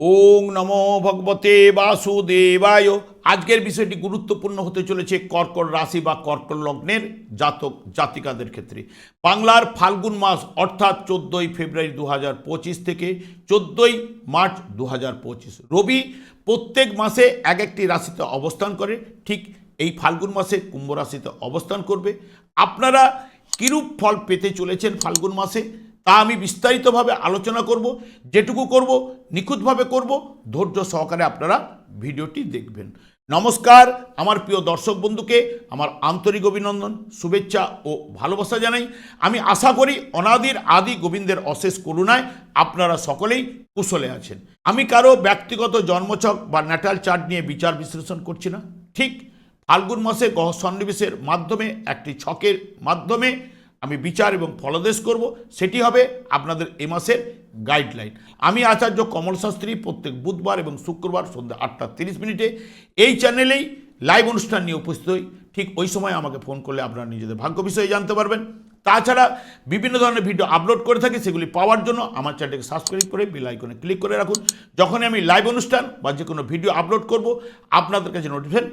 ওং নমো ভগবতে বাসুদেবায়। আজকের বিষয়টি গুরুত্বপূর্ণ হতে চলেছে কর্কট রাশি বা কর্কট লগ্নের জাতক জাতিকাদের ক্ষেত্রে। বাংলার ফাল্গুন মাস অর্থাৎ চোদ্দোই ফেব্রুয়ারি দু থেকে চোদ্দোই মার্চ দু রবি প্রত্যেক মাসে এক একটি রাশিতে অবস্থান করে, ঠিক এই ফাল্গুন মাসে কুম্ভ রাশিতে অবস্থান করবে। আপনারা কিরূপ ফল পেতে চলেছেন ফাল্গুন মাসে? তা আমি বিস্তারিতভাবে আলোচনা করব, যেটুকু করব, নিখুঁতভাবে করব। ধৈর্য সহকারে আপনারা ভিডিওটি দেখবেন। নমস্কার, আমার প্রিয় দর্শক বন্ধুকে, আমার আন্তরিক অভিনন্দন, শুভেচ্ছা ও ভালোবাসা জানাই। আমি আশা করি অনাদির আদি গোবিন্দের অশেষ করুণায় আপনারা সকলেই কুশলে আছেন। আমি কারও ব্যক্তিগত জন্মছক বা ন্যাটাল চার্ট নিয়ে বিচার বিশ্লেষণ করছি না। ঠিক ফাল্গুন মাসে গ্রহ সন্নিবেশের মাধ্যমে, একটি ছকের মাধ্যমে আমি বিচার এবং ফলদেশ করব, সেটি হবে আপনাদের এ মাসের গাইডলাইন আমি আচার্য কমল শাস্ত্রী প্রত্যেক বুধবার এবং শুক্রবার সন্ধ্যা আটটা তিরিশ মিনিটে এই চ্যানেলেই লাইভ অনুষ্ঠান নিয়ে উপস্থিত হই। ঠিক ওই সময় আমাকে ফোন করলে আপনারা নিজেদের ভাগ্য বিষয়ে জানতে পারবেন। তাছাড়া বিভিন্ন ধরনের ভিডিও আপলোড করে থাকি, সেগুলি পাওয়ার জন্য আমার চ্যানেলকে সাবস্ক্রাইব করে বেল আইকনে ক্লিক করে রাখুন। যখনই আমি লাইভ অনুষ্ঠান বা যে কোনো ভিডিও আপলোড করব, আপনাদের কাছে নোটিফিকেশন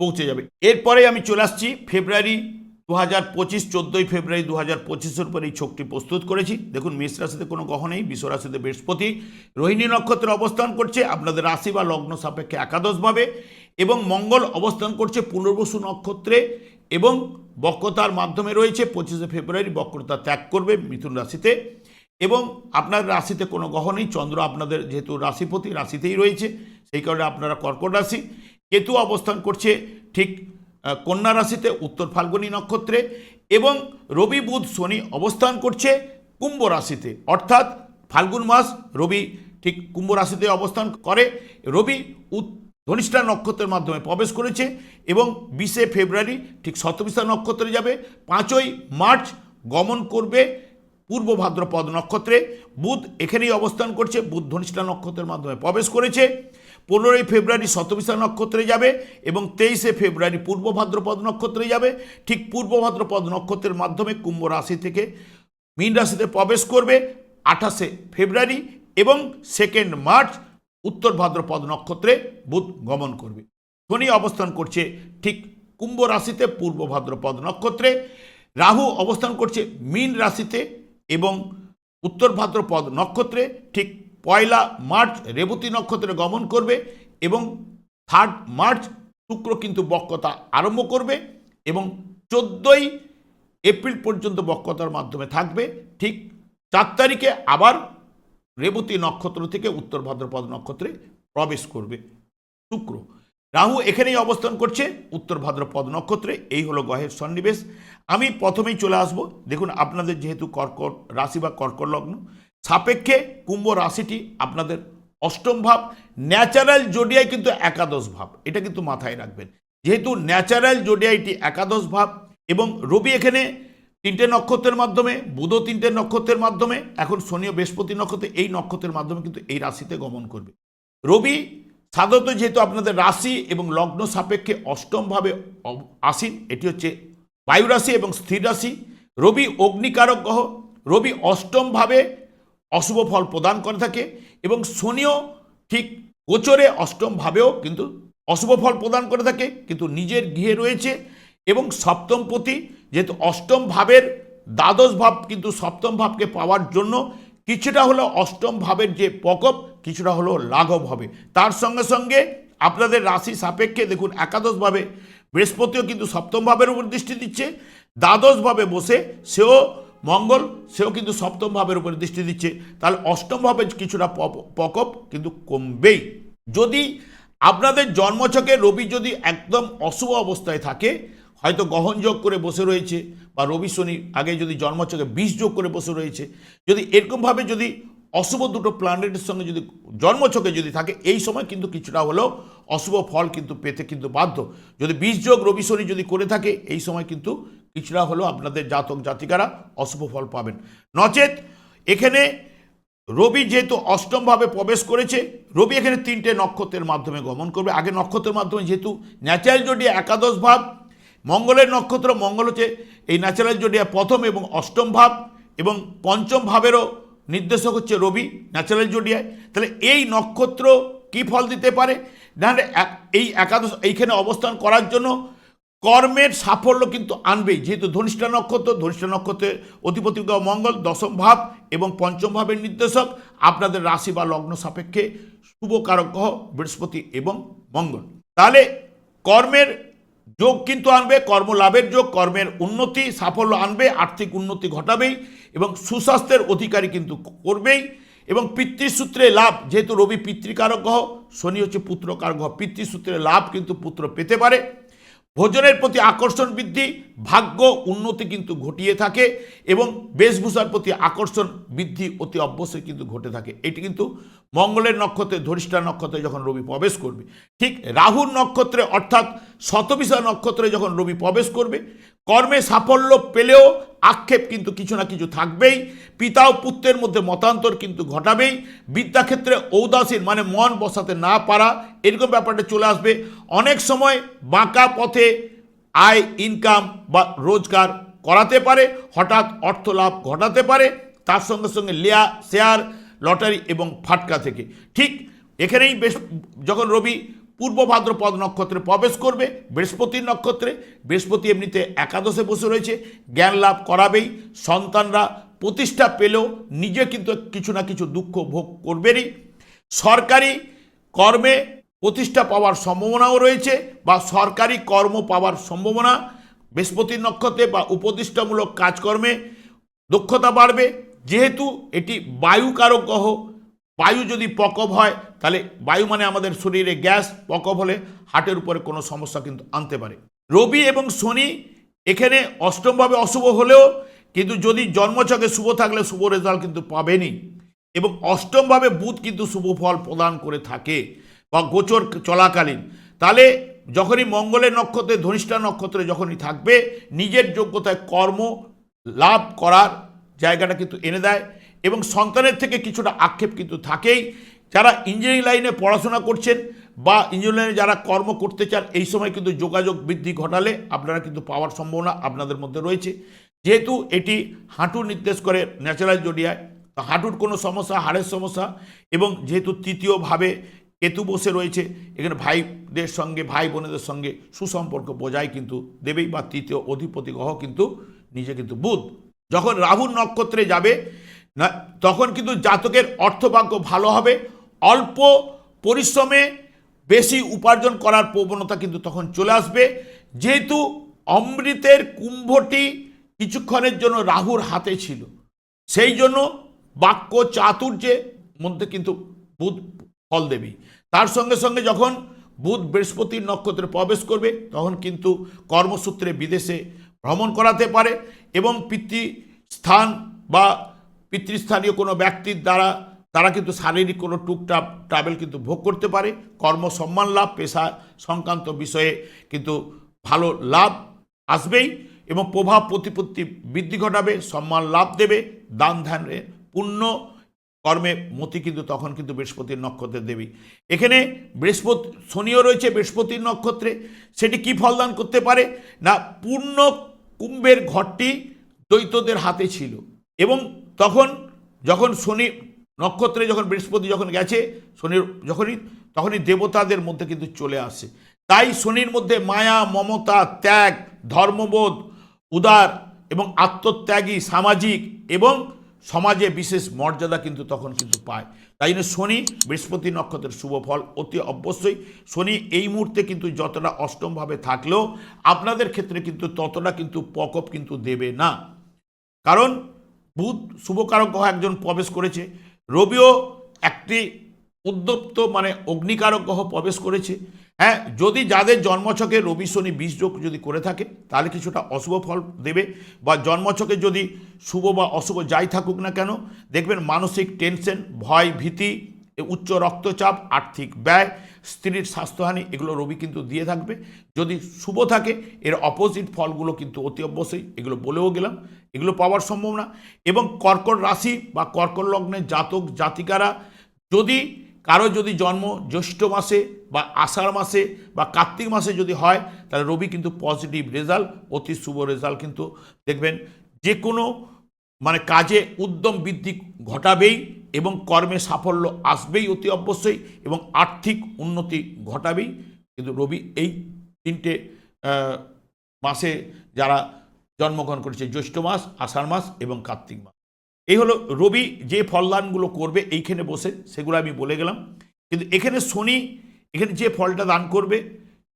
পৌঁছে যাবে। এরপরে আমি চলে আসছি ফেব্রুয়ারি দু হাজার পঁচিশ চোদ্দোই ফেব্রুয়ারি দু হাজার পঁচিশের উপর এই ছকটি প্রস্তুত করেছি। দেখুন, মেষ রাশিতে কোনো গ্রহ নেই বিশ্ব রাশিতে বৃহস্পতি। রোহিণী নক্ষত্রে অবস্থান করছে আপনাদের রাশি বা লগ্ন সাপেক্ষে একাদশভাবে এবং মঙ্গল অবস্থান করছে পুনর্বসু নক্ষত্রে এবং বক্রতার মাধ্যমে রয়েছে। পঁচিশে ফেব্রুয়ারি বক্রতা ত্যাগ করবে মিথুন রাশিতে এবং আপনার রাশিতে কোনো গ্রহ নেই। চন্দ্র আপনাদের যেহেতু রাশিপতি, রাশিতেই রয়েছে, সেই কারণে আপনারা কর্কট রাশি। কেতু অবস্থান করছে ঠিক কন্যা রাশিতে উত্তর ফাল্গুনী নক্ষত্রে এবং রবি, বুধ, শনি অবস্থান করছে কুম্ভ রাশিতে। অর্থাৎ ফাল্গুন মাস রবি ঠিক কুম্ভ রাশিতে অবস্থান করে। রবি ধনিষ্ঠা নক্ষত্রের মাধ্যমে প্রবেশ করেছে এবং বিশে ফেব্রুয়ারি ঠিক শতবিশা নক্ষত্রে যাবে। পাঁচই মার্চ গমন করবে পূর্ব ভাদ্রপদ নক্ষত্রে। বুধ এখানেই অবস্থান করছে। বুধ ধনিষ্ঠা নক্ষত্রের মাধ্যমে প্রবেশ করেছে। পনেরোই ফেব্রুয়ারি শতবিশা নক্ষত্রে যাবে এবং তেইশে ফেব্রুয়ারি পূর্ব ভাদ্রপদ নক্ষত্রে যাবে। ঠিক পূর্ব ভাদ্রপদ নক্ষত্রের মাধ্যমে কুম্ভ রাশি থেকে মীন রাশিতে প্রবেশ করবে আঠাশে ফেব্রুয়ারি এবং সেকেন্ড মার্চ উত্তর ভাদ্রপদ নক্ষত্রে বুধ গমন করবে। শনি অবস্থান করছে ঠিক কুম্ভ রাশিতে পূর্ব ভাদ্রপদ নক্ষত্রে। রাহু অবস্থান করছে মীন রাশিতে এবং উত্তর ভাদ্রপদ নক্ষত্রে ঠিক পয়লা মার্চ রেবতী নক্ষত্রে গমন করবে এবং থার্ড মার্চ শুক্র কিন্তু বক্রতা আরম্ভ করবে এবং চোদ্দোই এপ্রিল পর্যন্ত বক্রতার মাধ্যমে থাকবে। ঠিক চার তারিখে আবার রেবতী নক্ষত্র থেকে উত্তর ভাদ্রপদ নক্ষত্রে প্রবেশ করবে শুক্র। রাহু এখানেই অবস্থান করছে উত্তর ভাদ্রপদ নক্ষত্রে, এই হলো গ্রহের সন্নিবেশ। আমি প্রথমেই চলে আসব। দেখুন, আপনাদের যেহেতু কর্কট রাশি বা কর্কট লগ্ন সাপেক্ষে কুম্ভ রাশিটি আপনাদের অষ্টম ভাব, ন্যাচারাল জোডিয়ায় কিন্তু একাদশ ভাব, এটা কিন্তু মাথায় রাখবেন। যেহেতু ন্যাচারাল জোডিয়াইটি একাদশ ভাব এবং রবি এখানে তিনটে নক্ষত্রের মাধ্যমে বুধও তিনটে নক্ষত্রের মাধ্যমে, এখন শনি ও বৃহস্পতি নক্ষত্রে এই নক্ষত্রের মাধ্যমে কিন্তু এই রাশিতে গমন করবে। রবি সাধারণত যেহেতু আপনাদের রাশি এবং লগ্ন সাপেক্ষে অষ্টমভাবে আসীন, এটি হচ্ছে বায়ু রাশি এবং স্থির রাশি। রবি অগ্নিকারক গ্রহ, রবি অষ্টমভাবে অশুভ ফল প্রদান করে থাকে এবং শনিও ঠিক গোচরে অষ্টমভাবেও কিন্তু অশুভ ফল প্রদান করে থাকে, কিন্তু নিজের গৃহে রয়েছে এবং সপ্তম পতি যেহেতু অষ্টম ভাবের দ্বাদশ ভাব কিন্তু সপ্তম ভাবকে পাওয়ার জন্য কিছুটা হলো অষ্টম ভাবের যে প্রকোপ, কিছুটা হলো লাঘব হবে। তার সঙ্গে সঙ্গে আপনাদের রাশি সাপেক্ষে দেখুন একাদশভাবে বৃহস্পতিও কিন্তু সপ্তম ভাবের উপর দৃষ্টি দিচ্ছে দ্বাদশভাবে বসে সেও মঙ্গল, সেও কিন্তু সপ্তম ভাবের উপরে দৃষ্টি দিচ্ছে। তাহলে অষ্টম ভাবের কিছুটা প্রকোপ কিন্তু কমবেই। যদি আপনাদের জন্মছকে রবি যদি একদম অশুভ অবস্থায় থাকে, হয়তো গহন যোগ করে বসে রয়েছে, বা রবি শনি আগে যদি জন্মছকে বিষ যোগ করে বসে রয়েছে, যদি এরকমভাবে যদি অশুভ দুটো প্ল্যানেটের সঙ্গে যদি জন্মছকে যদি থাকে, এই সময় কিন্তু কিছুটা হলেও অশুভ ফল কিন্তু পেতে কিন্তু বাধ্য। যদি বিষ যোগ রবি শনি যদি করে থাকে, এই সময় কিন্তু কিছুটা হলেও আপনাদের জাতক জাতিকারা অশুভ ফল পাবেন। নচেত এখানে রবি যেহেতু অষ্টমভাবে প্রবেশ করেছে, রবি এখানে তিনটে নক্ষত্রের মাধ্যমে গমন করবে। আগে নক্ষত্রের মাধ্যমে যেহেতু ন্যাচারাল জোডিয়া একাদশ ভাব, মঙ্গলের নক্ষত্র, মঙ্গল হচ্ছে এই ন্যাচারাল জোডিয়া প্রথম এবং অষ্টম ভাব এবং পঞ্চম ভাবেরও নির্দেশক হচ্ছে রবি ন্যাচারাল জোডিয়ায় তাহলে এই নক্ষত্র কি ফল দিতে পারে? না হলে এই একাদশ এইখানে অবস্থান করার জন্য কর্মের সাফল্য কিন্তু আনবেই। যেহেতু ধনিষ্ঠা নক্ষত্র, ধনিষ্ঠা নক্ষত্রের অধিপতি মঙ্গল, দশম ভাব এবং পঞ্চম ভাবের নির্দেশক। আপনাদের রাশি বা লগ্ন সাপেক্ষে শুভ কারক গ্রহ বৃহস্পতি এবং মঙ্গল। তাহলে কর্মের যোগ কিন্তু আনবে, কর্ম লাভের যোগ, কর্মের উন্নতি, সাফল্য আনবে, আর্থিক উন্নতি ঘটাবেই এবং সুস্বাস্থ্যের অধিকারী কিন্তু করবেই এবং পিতৃসূত্রে লাভ, যেহেতু রবি পিতৃকারক গ্রহ, শনি হচ্ছে পুত্রকারক গ্রহ, পিতৃসূত্রে লাভ কিন্তু পুত্র পেতে পারে। ভোজনের প্রতি আকর্ষণ বৃদ্ধি, ভাগ্য উন্নতি কিন্তু ঘটিয়ে থাকে এবং বেশভূষার প্রতি আকর্ষণ বৃদ্ধি অতি অবশ্যই কিন্তু ঘটে থাকে। এটি কিন্তু মঙ্গলের নক্ষত্রে, ধরিষ্ঠা নক্ষত্রে যখন রবি প্রবেশ করবে, ঠিক রাহুর নক্ষত্রে অর্থাৎ শতবিশা নক্ষত্রে যখন রবি প্রবেশ করবে, কর্মে সাফল্য পেলেও আক্ষেপ কিন্তু কিছু না কিছু থাকবেই, পিতা ও পুত্রের মধ্যে মতান্তর কিন্তু ঘটাবেই, বিদ্যাক্ষেত্রে ঔদাসীন মানে মন বসাতে না পারা, এরকম ব্যাপারটা চলে আসবে। অনেক সময় বাঁকা পথে আয় ইনকাম বা রোজগার করাতে পারে, হঠাৎ অর্থ লাভ ঘটাতে পারে, তার সঙ্গে সঙ্গে লেয়া শেয়ার লটারি এবং ফাটকা থেকে। ঠিক এখানেই বেশ যখন রবি পূর্ব ভাদ্রপদ নক্ষত্রে প্রবেশ করবে বৃহস্পতির নক্ষত্রে, বৃহস্পতি এমনিতে একাদশে বসে রয়েছে, জ্ঞান লাভ করাবেই, সন্তানরা প্রতিষ্ঠা পেলেও নিজে কিন্তু কিছু না কিছু দুঃখ ভোগ করবেনই। সরকারি কর্মে প্রতিষ্ঠা পাওয়ার সম্ভাবনাও রয়েছে বা সরকারি কর্ম পাওয়ার সম্ভাবনা। বৃহস্পতির নক্ষত্রে বা উপদেষ্টামূলক কাজকর্মে দক্ষতা বাড়বে যেহেতু এটি বায়ুকারক গ্রহ বায়ু যদি প্রকোপ হয়, তাহলে বায়ু মানে আমাদের শরীরে গ্যাস প্রকোপ হলে হার্টের উপরে কোনো সমস্যা কিন্তু আনতে পারে। রবি এবং শনি এখানে অষ্টমভাবে অশুভ হলেও কিন্তু যদি জন্মচকে শুভ থাকলে শুভ রেজাল্ট কিন্তু পাবেনই এবং অষ্টমভাবে বুধ কিন্তু শুভ ফল প্রদান করে থাকে বা গোচর চলাকালীন। তাহলে যখনই মঙ্গলের নক্ষত্রে ধনিষ্ঠা নক্ষত্রে যখনই থাকবে, নিজের যোগ্যতায় কর্ম লাভ করার জায়গাটা কিন্তু এনে দেয় এবং সন্তানের থেকে কিছুটা আক্ষেপ কিন্তু থাকেই। যারা ইঞ্জিনিয়ারিং লাইনে পড়াশোনা করছেন বা ইঞ্জিনিয়ারিং লাইনে যারা কর্ম করতে চান, এই সময় কিন্তু যোগাযোগ বৃদ্ধি ঘটালে আপনারা কিন্তু পাওয়ার সম্ভাবনা আপনাদের মধ্যে রয়েছে। যেহেতু এটি হাঁটু নির্দেশ করে ন্যাচারাল জোডিয়ায় হাঁটুর কোনো সমস্যা, হাড়ের সমস্যা এবং যেহেতু তৃতীয়ভাবে কেতু বসে রয়েছে, এখানে ভাইদের সঙ্গে, ভাই বোনেদের সঙ্গে সুসম্পর্ক বজায় কিন্তু দেবেই বা তৃতীয় অধিপতি গ্রহ কিন্তু নিজে কিন্তু বুধ। যখন রাহুর নক্ষত্রে যাবে, না, তখন কিন্তু জাতকের অর্থভাগ্য ভালো হবে। অল্প পরিশ্রমে বেশি উপার্জন করার প্রবণতা কিন্তু তখন চলে আসবে। যেহেতু অমৃতের কুম্ভটি কিছুক্ষণের জন্য রাহুর হাতে ছিল, সেই জন্য বাক্য চাতুর্যের মধ্যে কিন্তু বুধ ফল দেবে তার সঙ্গে সঙ্গে যখন বুধ বৃহস্পতির নক্ষত্রে প্রবেশ করবে, তখন কিন্তু কর্মসূত্রে বিদেশে ভ্রমণ করাতে পারে। এবং পিতৃস্থান বা পিতৃস্থানীয় কোনো ব্যক্তির দ্বারা, তারা কিন্তু শারীরিক কোনো টুকটাক ট্রাভেল কিন্তু ভোগ করতে পারে। কর্ম সম্মান লাভ, পেশা সংক্রান্ত বিষয়ে কিন্তু ভালো লাভ আসবেই এবং প্রভাব প্রতিপত্তি বৃদ্ধি ঘটাবে, সম্মান লাভ দেবে, দান ধ্যানে পুণ্য কর্মে মতি কিন্তু তখন কিন্তু বৃহস্পতির নক্ষত্রে দেবী। এখানে বৃহস্পতি, শনিও রয়েছে বৃহস্পতির নক্ষত্রে। সেটি কি ফলদান করতে পারে? না, পূর্ণ কুম্ভের ঘরটি দ্বৈতদের হাতে ছিল। এবং তখন যখন শনি নক্ষত্রে যখন বৃহস্পতি যখন গেছে, শনির যখনই, তখনই দেবতাদের মধ্যে কিন্তু চলে আসে। তাই শনির মধ্যে মায়া, মমতা, ত্যাগ, ধর্মবোধ, উদার এবং আত্মত্যাগী, সামাজিক এবং সমাজে বিশেষ মর্যাদা কিন্তু তখন কিন্তু পায়। তাই জন্য শনি, বৃহস্পতি নক্ষত্রের শুভ ফল অতি অবশ্যই। শনি এই মুহূর্তে কিন্তু যতটা অষ্টমভাবে থাকলেও আপনাদের ক্ষেত্রে কিন্তু ততটা কিন্তু প্রকোপ কিন্তু দেবে না। কারণ বুধ শুভকারক গ্রহ একজন প্রবেশ করেছে। রবিও একটি উদ্যপ্ত মানে অগ্নিকারক গ্রহ প্রবেশ করেছে। হ্যাঁ যদি যাদের জন্মছকে রবি, শনি যোগ যদি করে থাকে, তাহলে কিছুটা অশুভ ফল দেবে। বা জন্মছকে যদি শুভ বা অশুভ যাই থাকুক না কেন, দেখবেন মানসিক টেনশন, ভয়, ভীতি উচ্চ রক্তচাপ, আর্থিক ব্যয়, স্ত্রীর স্বাস্থ্যহানি, এগুলো রবি কিন্তু দিয়ে থাকবে। যদি শুভ থাকে, এর অপোজিট ফলগুলো কিন্তু অতি অবশ্যই, এগুলো বলেও গেলাম, এগুলো পাওয়ার সম্ভাবনা। এবং কর্কট রাশি বা কর্কট লগ্নের জাতক, জাতিকারা, যদি কারও যদি জন্ম জ্যৈষ্ঠ মাসে বা আষাঢ় মাসে বা কার্তিক মাসে যদি হয়, তাহলে রবি কিন্তু পজিটিভ রেজাল্ট অতি শুভ রেজাল্ট কিন্তু দেখবেন। যে কোনো মানে কাজে উদ্যম বৃদ্ধি ঘটাবেই এবং কর্মে সাফল্য আসবেই অতি অবশ্যই এবং আর্থিক উন্নতি ঘটাবেই। কিন্তু রবি এই তিনটে মাসে যারা জন্মগ্রহণ করেছে, জ্যৈষ্ঠ মাস, আষাঢ় মাস এবং কার্তিক মাস। এই হলো রবি যে ফলদানগুলো করবে এইখানে বসে, সেগুলো আমি বলে গেলাম। কিন্তু এখানে শনি, এখানে যে ফলটা দান করবে,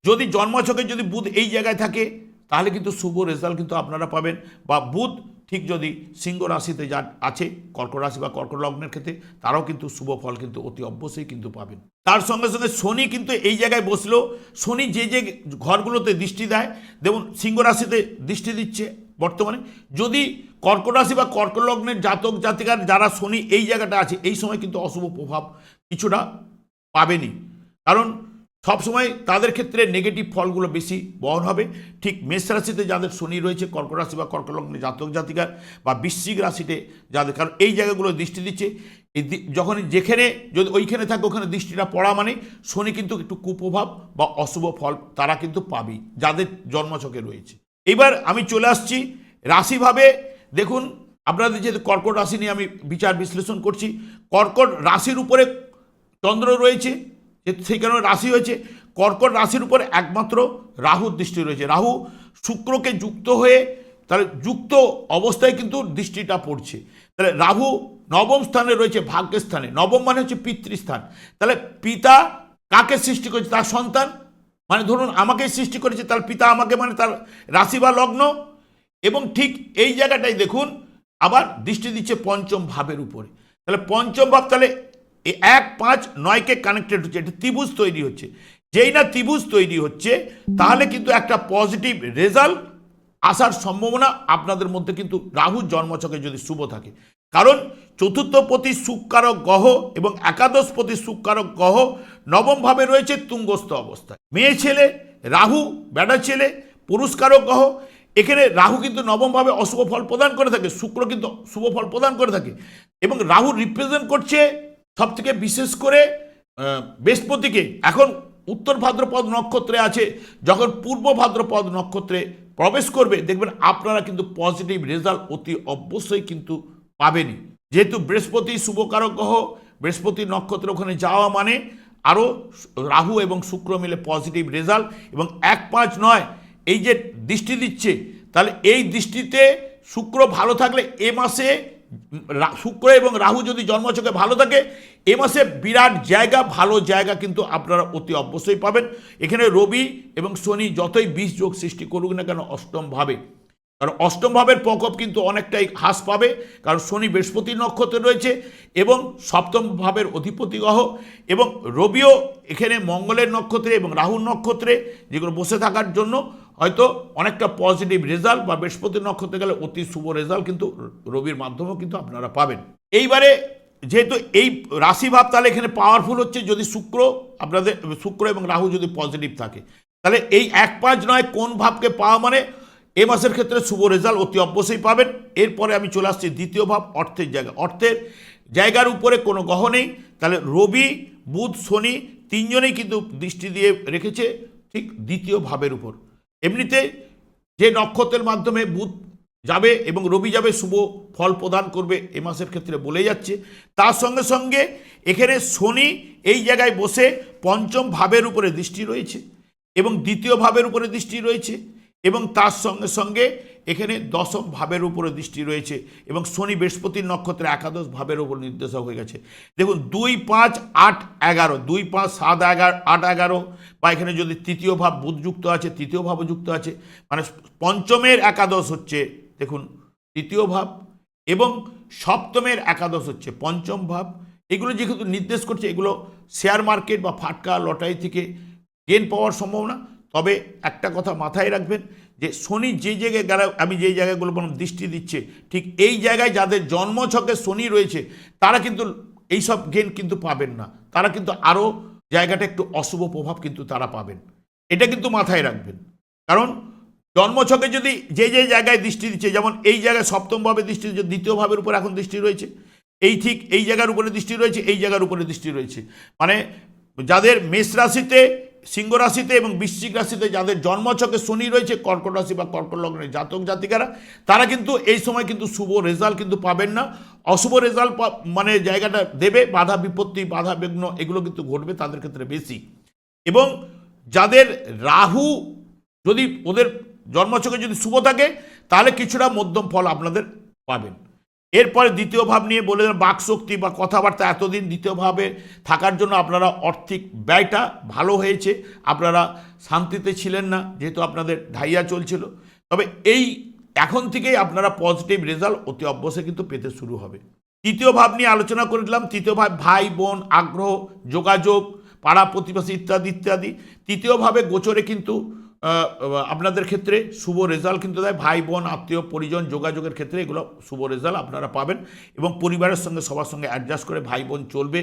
যদি জন্মছকে যদি বুধ এই জায়গায় থাকে, তাহলে কিন্তু শুভ রেজাল্ট কিন্তু আপনারা পাবেন। বা বুধ ঠিক যদি সিংহ রাশিতে যা আছে, কর্কট রাশি বা কর্কট লগ্নের ক্ষেত্রে, তারাও কিন্তু শুভ ফল কিন্তু অতি অবশ্যই কিন্তু পাবেন। তার সঙ্গে সঙ্গে শনি কিন্তু এই জায়গায় বসল। শনি যে যে ঘরগুলোতে দৃষ্টি দেয় যেমন সিংহ রাশিতে দৃষ্টি দিচ্ছে বর্তমানে। যদি কর্কট রাশি বা কর্কট লগ্নের জাতক জাতিকার যারা শনি এই জায়গাটা আছে, এই সময় কিন্তু অশুভ প্রভাব কিছুটা পাবেনি। কারণ সবসময় তাদের ক্ষেত্রে নেগেটিভ ফলগুলো বেশি বহন হবে। ঠিক মেষ রাশিতে যাদের শনি রয়েছে, কর্কট রাশি বা কর্কট লগ্নে জাতক জাতিকার বা বৃশ্চিক রাশিতে যাদের, কারণ এই জায়গাগুলো দৃষ্টি দিচ্ছে। যখন যেখানে, যদি ওইখানে থাকে, ওখানে দৃষ্টিটা পড়া মানে শনি কিন্তু একটু কুপ্রভাব বা অশুভ ফল তারা কিন্তু পাবেই, যাদের জন্মছকে রয়েছে। এবার আমি চলে আসছি রাশিভাবে। দেখুন, আপনাদের যেহেতু কর্কট রাশি নিয়ে আমি বিচার বিশ্লেষণ করছি, কর্কট রাশির উপরে চন্দ্র রয়েছে সেই কারণে রাশি হয়েছে। কর্কট রাশির উপর একমাত্র রাহুর দৃষ্টি রয়েছে। রাহু শুক্রকে যুক্ত হয়ে তাহলে যুক্ত অবস্থায় কিন্তু দৃষ্টিটা পড়ছে। তাহলে রাহু নবম স্থানে রয়েছে ভাগ্যের স্থানে। নবম মানে হচ্ছে পিতৃস্থান। তাহলে পিতা কাকে সৃষ্টি করেছে? তার সন্তান। মানে ধরুন আমাকেই সৃষ্টি করেছে তার পিতা আমাকে মানে তার রাশি বা লগ্ন। এবং ঠিক এই জায়গাটাই দেখুন, আবার দৃষ্টি দিচ্ছে পঞ্চম ভাবের উপরে। তাহলে পঞ্চম ভাব তাহলে এই এক পাঁচ নয়কে কানেক্টেড হচ্ছে, এটা ত্রিভুজ তৈরি হচ্ছে। যেই না ত্রিভুজ তৈরি হচ্ছে, তাহলে কিন্তু একটা পজিটিভ রেজাল্ট আসার সম্ভাবনা আপনাদের মধ্যে কিন্তু রাহু জন্মছকে যদি শুভ থাকে। কারণ চতুর্থপতি সুকারক গ্রহ এবং একাদশপতি সুকারক গ্রহ নবম ভাবে রয়েছে তুঙ্গস্থ অবস্থায়। মেয়ে ছেলে, রাহু বেটা ছেলে পুরস্কারক গ্রহ, এখানে রাহু কিন্তু নবমভাবে অশুভ ফল প্রদান করে থাকে, শুক্র কিন্তু শুভ ফল প্রদান করে থাকে এবং রাহু রিপ্রেজেন্ট করছে সব থেকে বিশেষ করে বৃহস্পতিকে। এখন উত্তর ভাদ্রপদ নক্ষত্রে আছে, যখন পূর্ব ভাদ্রপদ নক্ষত্রে প্রবেশ করবে, দেখবেন আপনারা কিন্তু পজিটিভ রেজাল্ট অতি অবশ্যই কিন্তু পাবেনই। যেহেতু বৃহস্পতি শুভকারক গ্রহ, বৃহস্পতি নক্ষত্র ওখানে যাওয়া মানে আরও রাহু এবং শুক্র মিলে পজিটিভ রেজাল্ট এবং এক পাঁচ নয়, এই যে দৃষ্টি দিচ্ছে, তাহলে এই দৃষ্টিতে শুক্র ভালো থাকলে এ মাসে শুক্র এবং রাহু যদি জন্মছকে ভালো থাকে, এ মাসে বিরাট জায়গা, ভালো জায়গা কিন্তু আপনারা অতি অবশ্যই পাবেন। এখানে রবি এবং শনি যতই বিষ যোগ সৃষ্টি করুক না কেন অষ্টম ভাবে। কারণ অষ্টম ভাবের প্রকোপ কিন্তু অনেকটাই হ্রাস পাবে, কারণ শনি বৃহস্পতি নক্ষত্রে রয়েছে এবং সপ্তম ভাবের অধিপতি গ্রহ এবং রবিও এখানে মঙ্গলের নক্ষত্রে এবং রাহুর নক্ষত্রে যেগুলো বসে থাকার জন্য হয়তো অনেকটা পজিটিভ রেজাল্ট বা বৃহস্পতি নক্ষত্রে গেলে অতি শুভ রেজাল্ট কিন্তু রবির মাধ্যমেও কিন্তু আপনারা পাবেন। এইবারে যেহেতু এই রাশিভাব তাহলে এখানে পাওয়ারফুল হচ্ছে, যদি শুক্র আপনাদের, শুক্র এবং রাহু যদি পজিটিভ থাকে। তাহলে এই এক পাঁচ নয় কোন ভাবকে পাওয়া মানে এ মাসের ক্ষেত্রে শুভ রেজাল্ট অতি অবশ্যই পাবেন। এরপরে আমি চলে আসছি দ্বিতীয় ভাব, অর্থের জায়গা। অর্থের জায়গার উপরে কোনো গ্রহ নেই, তাহলে রবি, বুধ, শনি তিনজনেই কিন্তু দৃষ্টি দিয়ে রেখেছে ঠিক দ্বিতীয় ভাবের উপর। এমনিতে যে নক্ষত্রের মাধ্যমে বুধ যাবে এবং রবি যাবে, শুভ ফল প্রদান করবে এ মাসের ক্ষেত্রে বলে যাচ্ছে। তার সঙ্গে সঙ্গে এখানে শনি এই জায়গায় বসে পঞ্চম ভাবের উপরে দৃষ্টি রয়েছে এবং দ্বিতীয় ভাবের উপরে দৃষ্টি রয়েছে এবং তার সঙ্গে সঙ্গে এখানে দশম ভাবের উপরে দৃষ্টি রয়েছে এবং শনি বৃহস্পতির নক্ষত্রে একাদশ ভাবের উপর নির্দেশক হয়ে গেছে। দেখুন, দুই পাঁচ আট এগারো, দুই পাঁচ সাত এগারো, আট এগারো, বা এখানে যদি তৃতীয় ভাব বুধযুক্ত আছে, তৃতীয় ভাবও যুক্ত আছে মানে পঞ্চমের একাদশ হচ্ছে, দেখুন, তৃতীয় ভাব এবং সপ্তমের একাদশ হচ্ছে পঞ্চম ভাব। এগুলো যেহেতু নির্দেশ করছে, এগুলো শেয়ার মার্কেট বা ফাটকা লটারি থেকে গেন পাওয়ার সম্ভাবনা। তবে একটা কথা মাথায় রাখবেন যে শনি যে জায়গায় আমি যেই জায়গাগুলো বললাম, দৃষ্টি দিচ্ছে, ঠিক এই জায়গায় যাদের জন্মছকে শনি রয়েছে, তারা কিন্তু এইসব গেন কিন্তু পাবেন না। তারা কিন্তু আরও জায়গাটা একটু অশুভ প্রভাব কিন্তু তারা পাবেন। এটা কিন্তু মাথায় রাখবেন। কারণ জন্মছকে যদি যে যে জায়গায় দৃষ্টি দিচ্ছে, যেমন এই জায়গায় সপ্তমভাবে দৃষ্টি দিচ্ছে, দ্বিতীয় ভাবের উপর এখন দৃষ্টি রয়েছে, এই ঠিক এই জায়গার উপরে দৃষ্টি রয়েছে, এই জায়গার উপরে দৃষ্টি রয়েছে। মানে যাদের মেষ রাশিতে সিংহ রাশিতে এবং বৃশ্চিক রাশিতে যাদের জন্মছকে শনি রয়েছে, কর্কট রাশি বা কর্কট লগ্নের জাতক জাতিকারা, তারা কিন্তু এই সময় কিন্তু শুভ রেজাল্ট কিন্তু পাবেন না। অশুভ রেজাল্ট মানে জায়গাটা দেবে, বাধা বিপত্তি, বাধা বিঘ্ন এগুলো কিন্তু ঘটবে তাদের ক্ষেত্রে বেশি। এবং যাদের রাহু যদি ওদের জন্মছকে যদি শুভ থাকে, তাহলে কিছুটা মধ্যম ফল আপনাদের পাবেন। এরপরে দ্বিতীয় ভাব নিয়ে বলে দেন বাকশক্তি বা কথাবার্তা এতদিন দ্বিতীয় ভাবে থাকার জন্য আপনারা অর্থিক ব্যয়টা ভালো হয়েছে। আপনারা শান্তিতে ছিলেন না, যেহেতু আপনাদের ঢাইয়া চলছিল। তবে এই এখন থেকেই আপনারা পজিটিভ রেজাল্ট অতি অবশ্যই কিন্তু পেতে শুরু হবে। তৃতীয় ভাব নিয়ে আলোচনা করে দিলাম। তৃতীয় ভাব, ভাই, বোন, আগ্রহ, যোগাযোগ, পাড়া প্রতিবেশী ইত্যাদি ইত্যাদি। তৃতীয়ভাবে গোচরে কিন্তু আপনাদের ক্ষেত্রে শুভ রেজাল্ট কিন্তু দেয়। ভাই, বোন, আত্মীয়, পরিজন, যোগাযোগের ক্ষেত্রে এগুলো শুভ রেজাল্ট আপনারা পাবেন। এবং পরিবারের সঙ্গে, সবার সঙ্গে অ্যাডজাস্ট করে ভাই, বোন চলবে।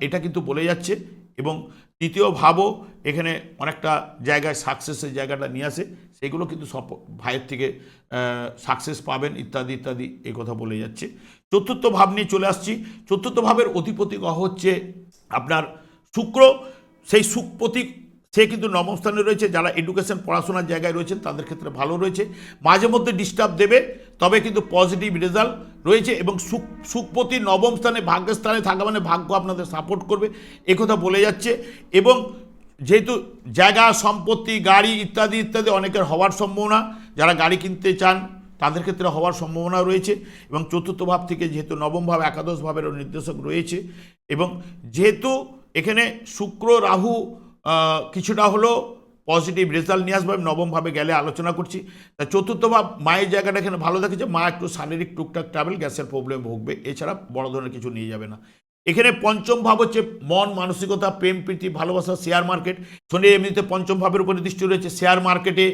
এটা কিন্তু বলে যাচ্ছে। এবং তৃতীয় ভাবও এখানে অনেকটা জায়গায় সাকসেসের জায়গাটা নিয়ে আসে। সেগুলো কিন্তু সব ভাইয়ের থেকে সাকসেস পাবেন, ইত্যাদি ইত্যাদি এই কথা বলে যাচ্ছে। চতুর্থ ভাব নিয়ে চলে আসছি। চতুর্থ ভাবের অধিপতি গ্রহ হচ্ছে আপনার শুক্র। সেই সুখপতি সে কিন্তু নবম স্থানে রয়েছে, যারা এডুকেশন পড়াশোনার জায়গায় রয়েছেন, তাদের ক্ষেত্রে ভালো রয়েছে। মাঝে মধ্যে ডিস্টার্ব দেবে, তবে কিন্তু পজিটিভ রেজাল্ট রয়েছে এবং সুখ, সুখপতি নবম স্থানে ভাগ্যের স্থানে থাকা মানে ভাগ্য আপনাদের সাপোর্ট করবে, একথা বলে যাচ্ছে। এবং যেহেতু জায়গা, সম্পত্তি, গাড়ি ইত্যাদি ইত্যাদি অনেকের হওয়ার সম্ভাবনা, যারা গাড়ি কিনতে চান, তাদের ক্ষেত্রে হওয়ার সম্ভাবনা রয়েছে। এবং চতুর্থ ভাব থেকে যেহেতু নবম ভাব, একাদশ ভাবেরও নির্দেশক রয়েছে। এবং যেহেতু এখানে শুক্র, রাহু কিছুটা হলো পজিটিভ রেজাল্ট নিয়ে আসবে। নবমভাবে গেলে আলোচনা করছি। তা চতুর্থ ভাব, মায়ের জায়গাটা এখানে ভালো দেখেছে। মা একটু শারীরিক টুকটাক ট্রাভেল গ্যাসের প্রবলেম ভুগবে। এছাড়া বড় ধরনের কিছু নিয়ে যাবে না। এখানে পঞ্চম ভাব হচ্ছে মন, মানসিকতা, প্রেম, প্রীতি, ভালোবাসা শেয়ার মার্কেট শনি এমনিতে পঞ্চম ভাবের উপরে দৃষ্টি রয়েছে। শেয়ার মার্কেটে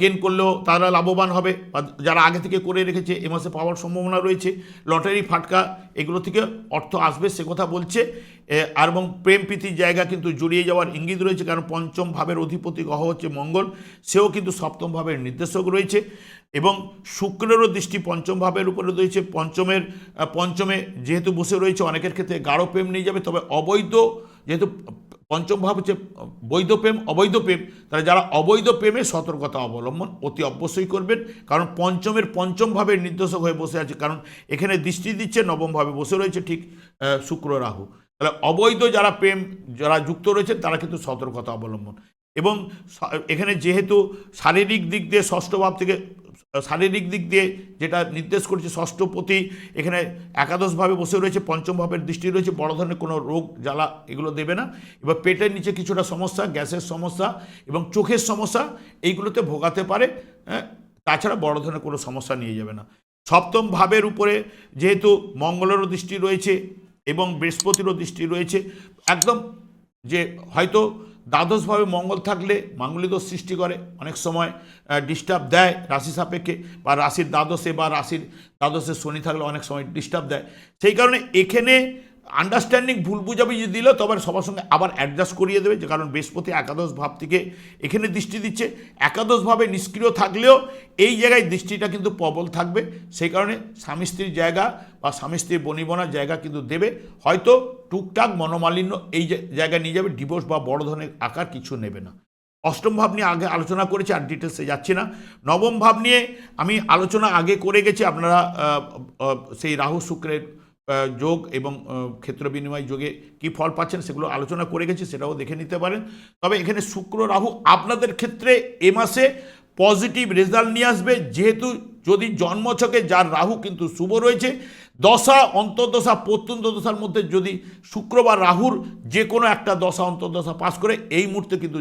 গেন করলেও তারা লাভবান হবে। বা যারা আগে থেকে করে রেখেছে, এ মাসে পাওয়ার সম্ভাবনা রয়েছে। লটারি, ফাটকা, এগুলো থেকে অর্থ আসবে, সে কথা বলছে। আর এবং প্রেম, প্রীতির জায়গা কিন্তু জড়িয়ে যাওয়ার ইঙ্গিত রয়েছে, কারণ পঞ্চম ভাবের অধিপতি গ্রহ হচ্ছে মঙ্গল। সেও কিন্তু সপ্তম ভাবের নির্দেশক রয়েছে। এবং শুক্রেরও দৃষ্টি পঞ্চম ভাবের উপরে রয়েছে। পঞ্চমের পঞ্চমে যেহেতু বসে রয়েছে, অনেকের ক্ষেত্রে গাঢ় প্রেম নিয়ে যাবে, তবে অবৈধ যেহেতু পঞ্চম ভাব হচ্ছে বৈধ প্রেম, অবৈধ প্রেম, তাহলে যারা অবৈধ প্রেমে সতর্কতা অবলম্বন অতি অবশ্যই করবেন। কারণ পঞ্চমের পঞ্চম ভাবের নির্দেশক হয়ে বসে আছে, কারণ এখানে দৃষ্টি দিচ্ছে, নবম ভাবে বসে রয়েছে ঠিক শুক্র রাহু। তাহলে অবৈধ যারা প্রেম, যারা যুক্ত রয়েছেন, তারা কিন্তু সতর্কতা অবলম্বন। এবং এখানে যেহেতু শারীরিক দিক দিয়ে ষষ্ঠ ভাব থেকে শারীরিক দিক দিয়ে যেটা নির্দেশ করছে ষষ্ঠপতি এখানে একাদশভাবে বসে রয়েছে পঞ্চম ভাবের দৃষ্টি রয়েছে, বড় ধরনের কোনো রোগ, জ্বালা এগুলো দেবে না। এবার পেটের নিচে কিছুটা সমস্যা, গ্যাসের সমস্যা এবং চোখের সমস্যা, এইগুলোতে ভোগাতে পারে হ্যাঁ তাছাড়া বড় ধরনের কোনো সমস্যা নিয়ে যাবে না। সপ্তম ভাবের উপরে যেহেতু মঙ্গলেরও দৃষ্টি রয়েছে এবং বৃহস্পতিরও দৃষ্টি রয়েছে, একদম যে হয়তো দ্বাদশভাবে মঙ্গল থাকলে মাঙ্গলিক দোষ সৃষ্টি করে, অনেক সময় ডিস্টার্ব দেয় রাশি সাপেক্ষে, বা রাশির দ্বাদশে বা রাশির দ্বাদশে শনি থাকলে অনেক সময় ডিস্টার্ব দেয়। সেই কারণে এখানে আন্ডারস্ট্যান্ডিং ভুল বুঝাবুঝি দিল, তবে সবার সঙ্গে আবার অ্যাডজাস্ট করিয়ে দেবে, যে কারণ বৃহস্পতি একাদশ ভাব থেকে এখানে দৃষ্টি দিচ্ছে। একাদশভাবে নিষ্ক্রিয় থাকলেও এই জায়গায় দৃষ্টিটা কিন্তু প্রবল থাকবে। সেই কারণে স্বামী স্ত্রীর জায়গা বা স্বামী স্ত্রীর বনিবনার জায়গা কিন্তু দেবে। হয়তো টুকটাক মনোমালিন্য এই জায়গায় নিয়ে যাবে ডিভোর্স বা বড় ধরনের আকার কিছু নেবে না। অষ্টম ভাব নিয়ে আগে আলোচনা করেছি, আর ডিটেলসে যাচ্ছি না। নবম ভাব নিয়ে আমি আলোচনা আগে করে গেছি, আপনারা সেই রাহু শুক্রের যোগ এবং ক্ষেত্র বিনিময় যোগে কী ফল পাচ্ছেন সেগুলো আলোচনা করে গেছি, সেটাও দেখে নিতে পারেন। তবে এখানে শুক্র, রাহু আপনাদের ক্ষেত্রে এ মাসে পজিটিভ রেজাল্ট নিয়ে আসবে। যেহেতু যদি জন্মছকে যার রাহু কিন্তু শুভ রয়েছে, দশা, অন্তর্দশা প্রত্যন্ত দশার মধ্যে যদি শুক্র বা রাহুর যে কোনো একটা দশা, অন্তর্দশা পাস করে, এই মুহূর্তে কিন্তু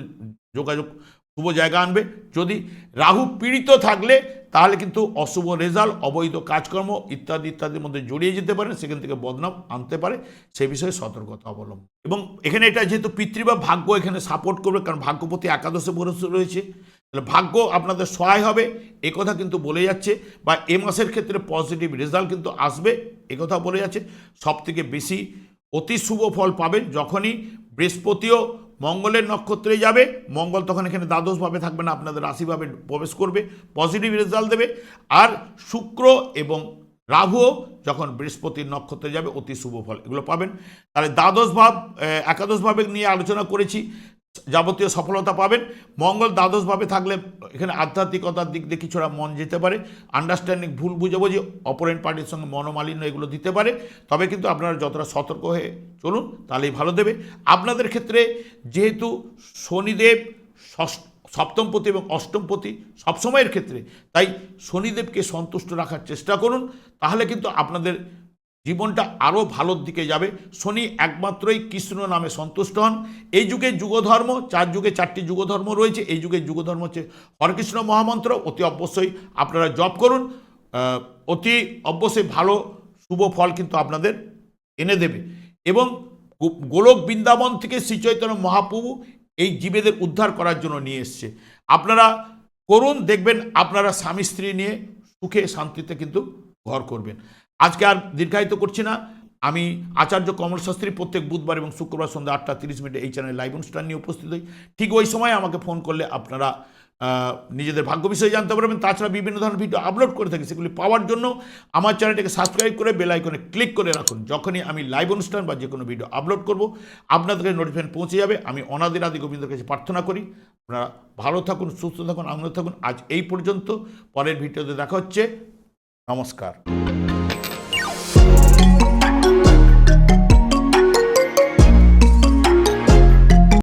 যোগাযোগ শুভ জায়গা আনবে। যদি রাহু পীড়িত থাকলে তাহলে কিন্তু অশুভ রেজাল্ট, অবৈধ কাজকর্ম ইত্যাদি ইত্যাদির মধ্যে জড়িয়ে যেতে পারে, সেখান থেকে বদনাম আনতে পারে, সে বিষয়ে সতর্কতা অবলম্বন। এবং এখানে এটা যেহেতু পিতৃ বা ভাগ্য এখানে সাপোর্ট করবে, কারণ ভাগ্যপতি একাদশে বরস রয়েছে, তাহলে ভাগ্য আপনাদের সহায় হবে একথা কিন্তু বলে যাচ্ছে, বা এ মাসের ক্ষেত্রে পজিটিভ রেজাল্ট কিন্তু আসবে একথা বলে যাচ্ছে। সব থেকে বেশি অতি শুভ ফল পাবেন যখনই বৃহস্পতিও মঙ্গলের নক্ষত্রে যাবে, মঙ্গল তখন এখানে দ্বাদশভাবে থাকবে না, আপনাদের রাশিভাবে প্রবেশ করবে পজিটিভ রেজাল্ট দেবে। আর শুক্র এবং রাহুও যখন বৃহস্পতির নক্ষত্রে যাবে, অতি শুভ ফল, এগুলো পাবেন। তাহলে দ্বাদশ ভাব একাদশ ভাবে নিয়ে আলোচনা করেছি। যাবতীয় সফলতা পাবেন। মঙ্গল দ্বাদশভাবে থাকলে এখানে আধ্যাত্মিকতার দিক দিয়ে কিছুটা মন যেতে পারে। আন্ডারস্ট্যান্ডিং ভুল বুঝাবুঝি অপোনেন্ট পার্টির সঙ্গে মনোমালিন্য এগুলো দিতে পারে। তবে কিন্তু আপনারা যতটা সতর্ক হয়ে চলুন, তাহলেই ভালো দেবে। আপনাদের ক্ষেত্রে যেহেতু শনিদেব ষষ্ঠ, সপ্তমপতি এবং অষ্টমপতি সবসময়ের ক্ষেত্রে, তাই শনিদেবকে সন্তুষ্ট রাখার চেষ্টা করুন। তাহলে কিন্তু আপনাদের জীবনটা আরও ভালোর দিকে যাবে। শনি একমাত্রই কৃষ্ণ নামে সন্তুষ্ট হন। এই যুগে যুগধর্ম, চার যুগে চারটি যুগধর্ম রয়েছে। এই যুগে যুগধর্ম হচ্ছে হরকৃষ্ণ মহামন্ত্র। অতি অবশ্যই আপনারা জপ করুন। অতি অবশ্যই ভালো, শুভ ফল কিন্তু আপনাদের এনে দেবে। এবং গোলক বৃন্দাবন থেকে শ্রীচৈতন্য মহাপ্রভু এই জীবেদের উদ্ধার করার জন্য নিয়ে এসছে। আপনারা করুন, দেখবেন আপনারা স্বামী স্ত্রী নিয়ে সুখে শান্তিতে কিন্তু ঘর করবেন। আজকে আর দীর্ঘায়িত করছি না। আমি আচার্য কমল শাস্ত্রী প্রত্যেক বুধবার এবং শুক্রবার সন্ধ্যা আটটা তিরিশ মিনিটে এই চ্যানেলে লাইভ অনুষ্ঠান নিয়ে উপস্থিত হই। ঠিক ওই সময় আমাকে ফোন করলে আপনারা নিজেদের ভাগ্য বিষয়ে জানতে পারবেন। তাছাড়া বিভিন্ন ধরনের ভিডিও আপলোড করে থাকি, সেগুলি পাওয়ার জন্য আমার চ্যানেলটাকে সাবস্ক্রাইব করে বেল আইকনে ক্লিক করে রাখুন। যখনই আমি লাইভ অনুষ্ঠান বা যে কোনো ভিডিও আপলোড করব আপনাদের নোটিফিকেশন পৌঁছে যাবে। আমি অনাদির আদি গোবিন্দের কাছে প্রার্থনা করি। আপনারা ভালো থাকুন, সুস্থ থাকুন, আনন্দ থাকুন। আজ এই পর্যন্ত। পরের ভিডিওতে দেখা হচ্ছে। নমস্কার।